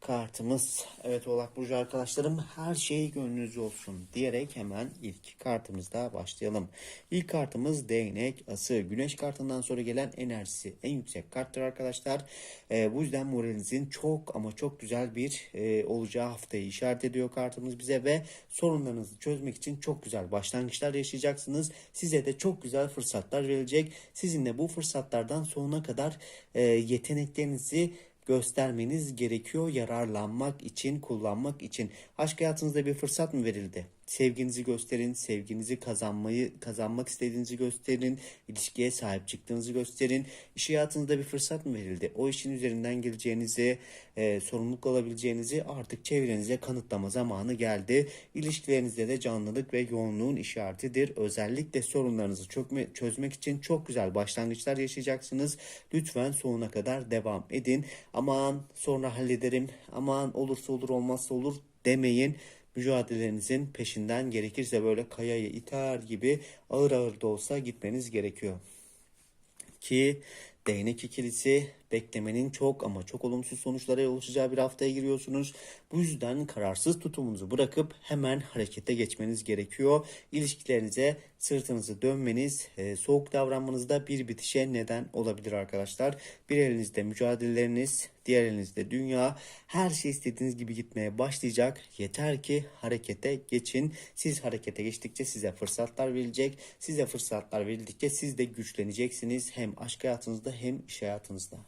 kartımız. Evet Oğlak Burcu arkadaşlarım her şey gönlünüzce olsun diyerek hemen ilk kartımızda başlayalım. İlk kartımız değnek ası. Güneş kartından sonra gelen enerjisi en yüksek karttır arkadaşlar. Ee, bu yüzden moralinizin çok ama çok güzel bir e, olacağı haftayı işaret ediyor kartımız bize ve sorunlarınızı çözmek için çok güzel başlangıçlar yaşayacaksınız. Size de çok güzel fırsatlar verilecek. Sizin de bu fırsatlardan sonuna kadar e, yeteneklerinizi göstermeniz gerekiyor yararlanmak için, kullanmak için. Aşk hayatınızda bir fırsat mı verildi? Sevginizi gösterin, sevginizi kazanmayı, kazanmak istediğinizi gösterin, ilişkiye sahip çıktığınızı gösterin. İş hayatınızda bir fırsat mı verildi? O işin üzerinden geleceğinizi, e, sorumluluk alabileceğinizi artık çevrenize kanıtlama zamanı geldi. İlişkilerinizde de canlılık ve yoğunluğun işaretidir. Özellikle sorunlarınızı çökme, çözmek için çok güzel başlangıçlar yaşayacaksınız. Lütfen sonuna kadar devam edin. Aman sonra hallederim, aman olursa olur olmazsa olur demeyin mücadelenizin peşinden gerekirse böyle kayayı iter gibi ağır ağır da olsa gitmeniz gerekiyor. Ki değnek ikilisi beklemenin çok ama çok olumsuz sonuçlara yol açacağı bir haftaya giriyorsunuz. Bu yüzden kararsız tutumunuzu bırakıp hemen harekete geçmeniz gerekiyor. İlişkilerinize sırtınızı dönmeniz, e, soğuk davranmanızda bir bitişe neden olabilir arkadaşlar. Bir elinizde mücadeleleriniz, diğer elinizde dünya. Her şey istediğiniz gibi gitmeye başlayacak. Yeter ki harekete geçin. Siz harekete geçtikçe size fırsatlar verilecek. Size fırsatlar verildikçe siz de güçleneceksiniz. Hem aşk hayatınızda hem iş hayatınızda.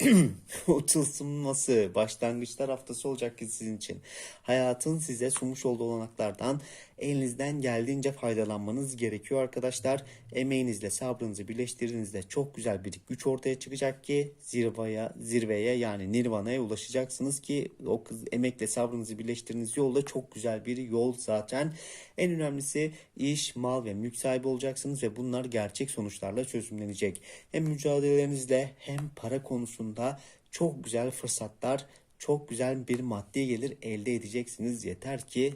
o tılsımması başlangıçlar haftası olacak ki sizin için. Hayatın size sunmuş olduğu olanaklardan elinizden geldiğince faydalanmanız gerekiyor arkadaşlar. Emeğinizle sabrınızı birleştirdiğinizde çok güzel bir güç ortaya çıkacak ki zirveye, zirveye yani nirvana'ya ulaşacaksınız ki o kız, emekle sabrınızı birleştirdiğiniz yolda çok güzel bir yol zaten. En önemlisi iş, mal ve mülk sahibi olacaksınız ve bunlar gerçek sonuçlarla çözümlenecek. Hem mücadelelerinizle hem para konusunda çok güzel fırsatlar, çok güzel bir maddi gelir elde edeceksiniz. Yeter ki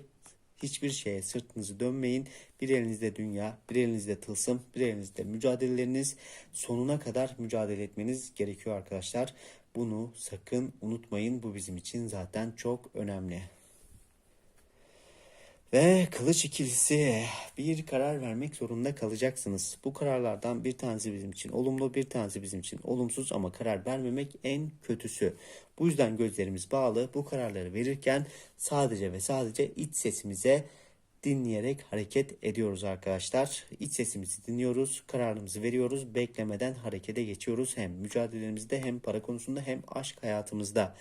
hiçbir şeye sırtınızı dönmeyin. Bir elinizde dünya, bir elinizde tılsım, bir elinizde mücadeleleriniz. Sonuna kadar mücadele etmeniz gerekiyor arkadaşlar. Bunu sakın unutmayın. Bu bizim için zaten çok önemli. Ve kılıç ikilisi bir karar vermek zorunda kalacaksınız. Bu kararlardan bir tanesi bizim için olumlu, bir tanesi bizim için olumsuz ama karar vermemek en kötüsü. Bu yüzden gözlerimiz bağlı. Bu kararları verirken sadece ve sadece iç sesimize dinleyerek hareket ediyoruz arkadaşlar. İç sesimizi dinliyoruz, kararımızı veriyoruz, beklemeden harekete geçiyoruz. Hem mücadelemizde hem para konusunda hem aşk hayatımızda.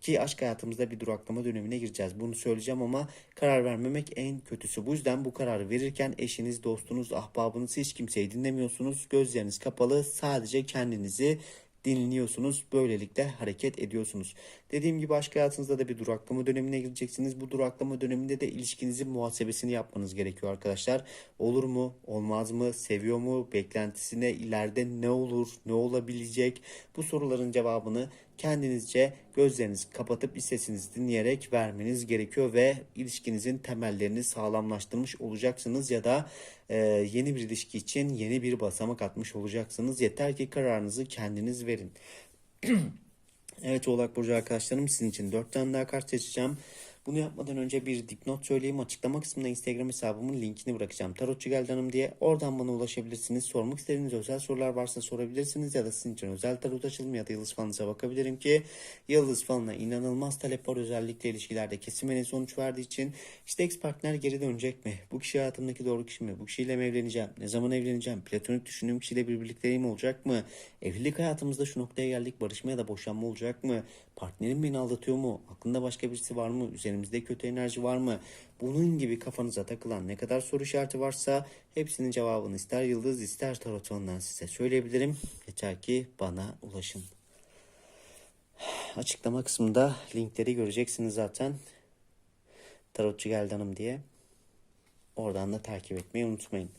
Ki aşk hayatımızda bir duraklama dönemine gireceğiz. Bunu söyleyeceğim ama karar vermemek en kötüsü. Bu yüzden bu kararı verirken eşiniz, dostunuz, ahbabınız hiç kimseyi dinlemiyorsunuz. Gözleriniz kapalı sadece kendinizi dinliyorsunuz. Böylelikle hareket ediyorsunuz. Dediğim gibi aşk hayatınızda da bir duraklama dönemine gireceksiniz. Bu duraklama döneminde de ilişkinizin muhasebesini yapmanız gerekiyor arkadaşlar. Olur mu? Olmaz mı? Seviyor mu? Beklentisine ileride ne olur? Ne olabilecek? Bu soruların cevabını kendinizce gözlerinizi kapatıp sesinizi dinleyerek vermeniz gerekiyor ve ilişkinizin temellerini sağlamlaştırmış olacaksınız ya da e, yeni bir ilişki için yeni bir basamak atmış olacaksınız. Yeter ki kararınızı kendiniz verin. Evet Oğlak Burcu arkadaşlarım sizin için 4 tane daha kart seçeceğim. Bunu yapmadan önce bir dipnot söyleyeyim. Açıklama kısmında Instagram hesabımın linkini bırakacağım. Tarotçu Geldi Hanım diye. Oradan bana ulaşabilirsiniz. Sormak istediğiniz özel sorular varsa sorabilirsiniz. Ya da sizin için özel tarot açılımı ya da yıldız falınıza bakabilirim ki yıldız falına inanılmaz talep var. Özellikle ilişkilerde net sonuç verdiği için işte ex partner geri dönecek mi? Bu kişi hayatımdaki doğru kişi mi? Bu kişiyle mi evleneceğim? Ne zaman evleneceğim? Platonik düşündüğüm kişiyle bir birlikteliğim olacak mı? Evlilik hayatımızda şu noktaya geldik. Barışma ya da boşanma olacak mı? Partnerim beni aldatıyor mu? Aklında başka birisi var mı? Üzerimizde kötü enerji var mı? Bunun gibi kafanıza takılan ne kadar soru işareti varsa hepsinin cevabını ister yıldız ister tarot ondan size söyleyebilirim. Yeter ki bana ulaşın. Açıklama kısmında linkleri göreceksiniz zaten. Tarotçu geldi hanım diye. Oradan da takip etmeyi unutmayın.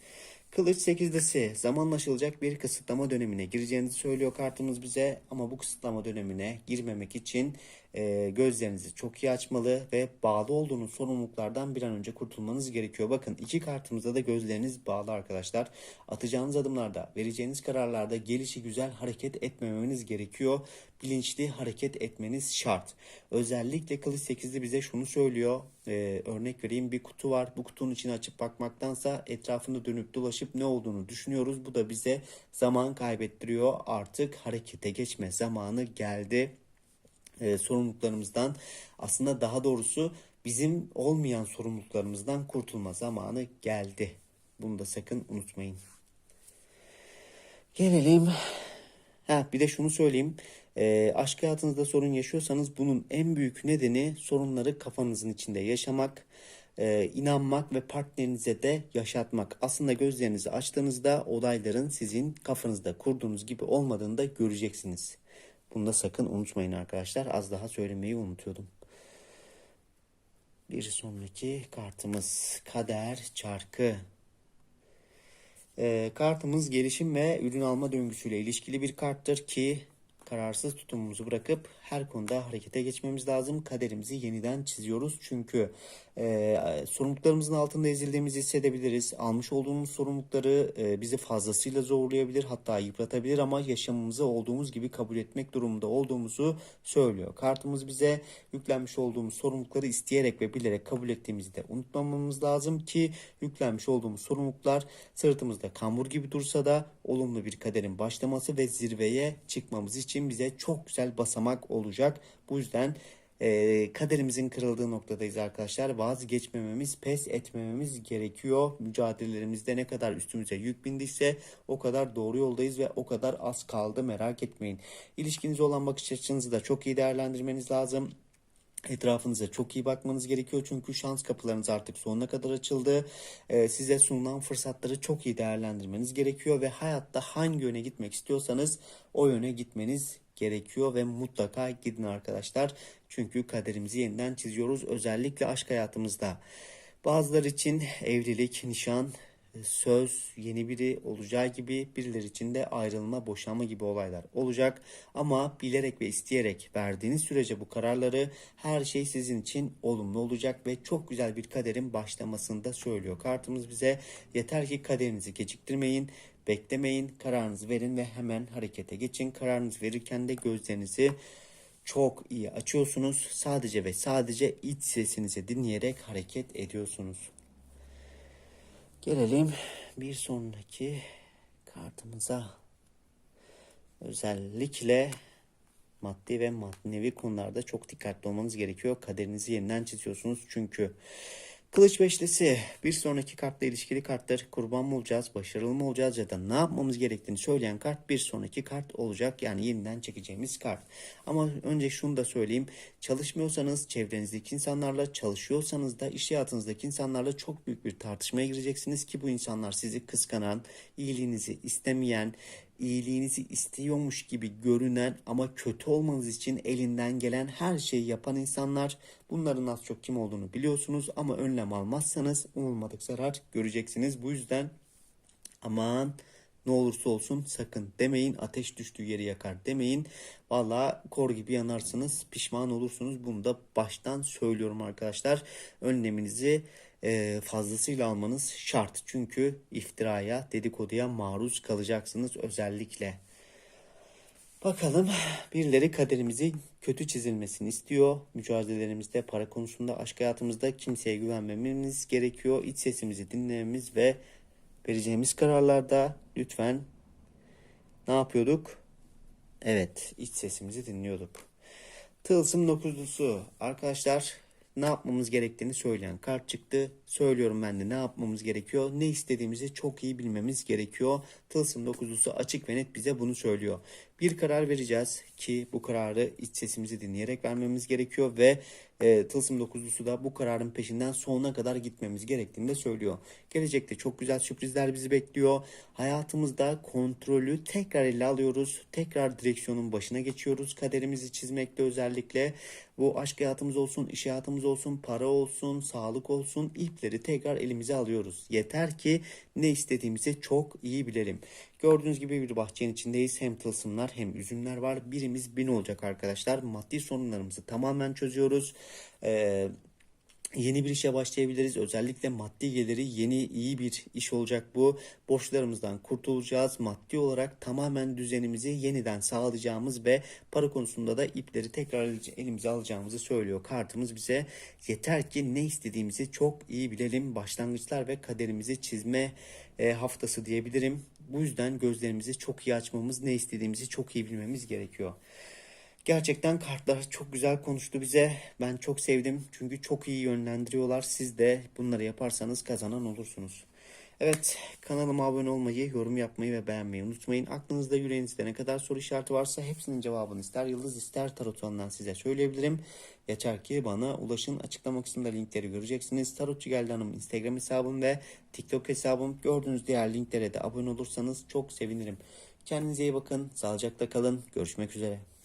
Kılıç 8'lisi zamanla aşılacak bir kısıtlama dönemine gireceğinizi söylüyor kartımız bize ama bu kısıtlama dönemine girmemek için e, gözlerinizi çok iyi açmalı ve bağlı olduğunuz sorumluluklardan bir an önce kurtulmanız gerekiyor. Bakın iki kartımızda da gözleriniz bağlı arkadaşlar. Atacağınız adımlarda, vereceğiniz kararlarda gelişi güzel hareket etmemeniz gerekiyor. Bilinçli hareket etmeniz şart. Özellikle Kılıç 8'li bize şunu söylüyor. Ee, örnek vereyim bir kutu var. Bu kutunun içini açıp bakmaktansa etrafında dönüp dolaşıp ne olduğunu düşünüyoruz. Bu da bize zaman kaybettiriyor. Artık harekete geçme zamanı geldi e, sorumluluklarımızdan aslında daha doğrusu bizim olmayan sorumluluklarımızdan kurtulma zamanı geldi. Bunu da sakın unutmayın. Gelelim. Ha, bir de şunu söyleyeyim. E, aşk hayatınızda sorun yaşıyorsanız bunun en büyük nedeni sorunları kafanızın içinde yaşamak, e, inanmak ve partnerinize de yaşatmak. Aslında gözlerinizi açtığınızda olayların sizin kafanızda kurduğunuz gibi olmadığını da göreceksiniz. Bunu da sakın unutmayın arkadaşlar. Az daha söylemeyi unutuyordum. Bir sonraki kartımız kader çarkı. Ee, kartımız gelişim ve ürün alma döngüsüyle ilişkili bir karttır ki kararsız tutumumuzu bırakıp her konuda harekete geçmemiz lazım. Kaderimizi yeniden çiziyoruz. Çünkü e, sorumluluklarımızın altında ezildiğimizi hissedebiliriz. Almış olduğumuz sorumlulukları e, bizi fazlasıyla zorlayabilir hatta yıpratabilir ama yaşamımızı olduğumuz gibi kabul etmek durumunda olduğumuzu söylüyor. Kartımız bize yüklenmiş olduğumuz sorumlulukları isteyerek ve bilerek kabul ettiğimizi de unutmamamız lazım ki yüklenmiş olduğumuz sorumluluklar sırtımızda kambur gibi dursa da olumlu bir kaderin başlaması ve zirveye çıkmamız için bize çok güzel basamak olacak. Bu yüzden e, kaderimizin kırıldığı noktadayız arkadaşlar. Vazgeçmememiz, pes etmememiz gerekiyor. Mücadelelerimizde ne kadar üstümüze yük bindiyse o kadar doğru yoldayız ve o kadar az kaldı merak etmeyin. İlişkinize olan bakış açınızı da çok iyi değerlendirmeniz lazım. Etrafınıza çok iyi bakmanız gerekiyor çünkü şans kapılarınız artık sonuna kadar açıldı. Ee, size sunulan fırsatları çok iyi değerlendirmeniz gerekiyor ve hayatta hangi yöne gitmek istiyorsanız o yöne gitmeniz gerekiyor ve mutlaka gidin arkadaşlar. Çünkü kaderimizi yeniden çiziyoruz özellikle aşk hayatımızda. Bazıları için evlilik, nişan, söz, yeni biri olacağı gibi birileri için de ayrılma, boşanma gibi olaylar olacak. Ama bilerek ve isteyerek verdiğiniz sürece bu kararları her şey sizin için olumlu olacak ve çok güzel bir kaderin başlamasını da söylüyor. Kartımız bize yeter ki kaderinizi geciktirmeyin, beklemeyin, kararınızı verin ve hemen harekete geçin. Kararınızı verirken de gözlerinizi çok iyi açıyorsunuz. Sadece ve sadece iç sesinizi dinleyerek hareket ediyorsunuz. Gelelim bir sonraki kartımıza. Özellikle maddi ve manevi konularda çok dikkatli olmanız gerekiyor. Kaderinizi yeniden çiziyorsunuz çünkü Kılıç beşlisi bir sonraki kartla ilişkili karttır. Kurban mı olacağız, başarılı mı olacağız ya da ne yapmamız gerektiğini söyleyen kart bir sonraki kart olacak. Yani yeniden çekeceğimiz kart. Ama önce şunu da söyleyeyim. Çalışmıyorsanız çevrenizdeki insanlarla, çalışıyorsanız da iş hayatınızdaki insanlarla çok büyük bir tartışmaya gireceksiniz ki bu insanlar sizi kıskanan, iyiliğinizi istemeyen, iyiliğinizi istiyormuş gibi görünen ama kötü olmanız için elinden gelen her şeyi yapan insanlar. Bunların az çok kim olduğunu biliyorsunuz ama önlem almazsanız umulmadık zarar göreceksiniz. Bu yüzden aman ne olursa olsun sakın demeyin ateş düştüğü yeri yakar demeyin. Valla kor gibi yanarsınız pişman olursunuz bunu da baştan söylüyorum arkadaşlar. Önleminizi e, fazlasıyla almanız şart. Çünkü iftiraya, dedikoduya maruz kalacaksınız özellikle. Bakalım birileri kaderimizi kötü çizilmesini istiyor. Mücadelelerimizde, para konusunda, aşk hayatımızda kimseye güvenmememiz gerekiyor. İç sesimizi dinlememiz ve vereceğimiz kararlarda lütfen ne yapıyorduk? Evet, iç sesimizi dinliyorduk. Tılsım dokuzlusu. Arkadaşlar ne yapmamız gerektiğini söyleyen kart çıktı. Söylüyorum ben de ne yapmamız gerekiyor. Ne istediğimizi çok iyi bilmemiz gerekiyor. Tılsım dokuzlusu açık ve net bize bunu söylüyor. Bir karar vereceğiz ki bu kararı iç sesimizi dinleyerek vermemiz gerekiyor ve e, Tılsım dokuzlusu da bu kararın peşinden sonuna kadar gitmemiz gerektiğini de söylüyor. Gelecekte çok güzel sürprizler bizi bekliyor. Hayatımızda kontrolü tekrar ele alıyoruz. Tekrar direksiyonun başına geçiyoruz. Kaderimizi çizmekte özellikle bu aşk hayatımız olsun, iş hayatımız olsun, para olsun, sağlık olsun ipleri tekrar elimize alıyoruz. Yeter ki ne istediğimizi çok iyi bilelim. Gördüğünüz gibi bir bahçenin içindeyiz. Hem tılsımlar hem üzümler var. Birimiz bin olacak arkadaşlar. Maddi sorunlarımızı tamamen çözüyoruz. Ee, Yeni bir işe başlayabiliriz. Özellikle maddi geliri yeni iyi bir iş olacak bu. Borçlarımızdan kurtulacağız. Maddi olarak tamamen düzenimizi yeniden sağlayacağımız ve para konusunda da ipleri tekrar elimize alacağımızı söylüyor. Kartımız bize yeter ki ne istediğimizi çok iyi bilelim. Başlangıçlar ve kaderimizi çizme e, haftası diyebilirim. Bu yüzden gözlerimizi çok iyi açmamız, ne istediğimizi çok iyi bilmemiz gerekiyor. Gerçekten kartlar çok güzel konuştu bize. Ben çok sevdim çünkü çok iyi yönlendiriyorlar. Siz de bunları yaparsanız kazanan olursunuz. Evet kanalıma abone olmayı, yorum yapmayı ve beğenmeyi unutmayın. Aklınızda yüreğinizde ne kadar soru işareti varsa hepsinin cevabını ister yıldız ister tarotundan size söyleyebilirim. Yeter ki bana ulaşın. Açıklama kısmında linkleri göreceksiniz. Tarotçu Geldi Hanım Instagram hesabım ve TikTok hesabım. Gördüğünüz diğer linklere de abone olursanız çok sevinirim. Kendinize iyi bakın. Sağlıcakla kalın. Görüşmek üzere.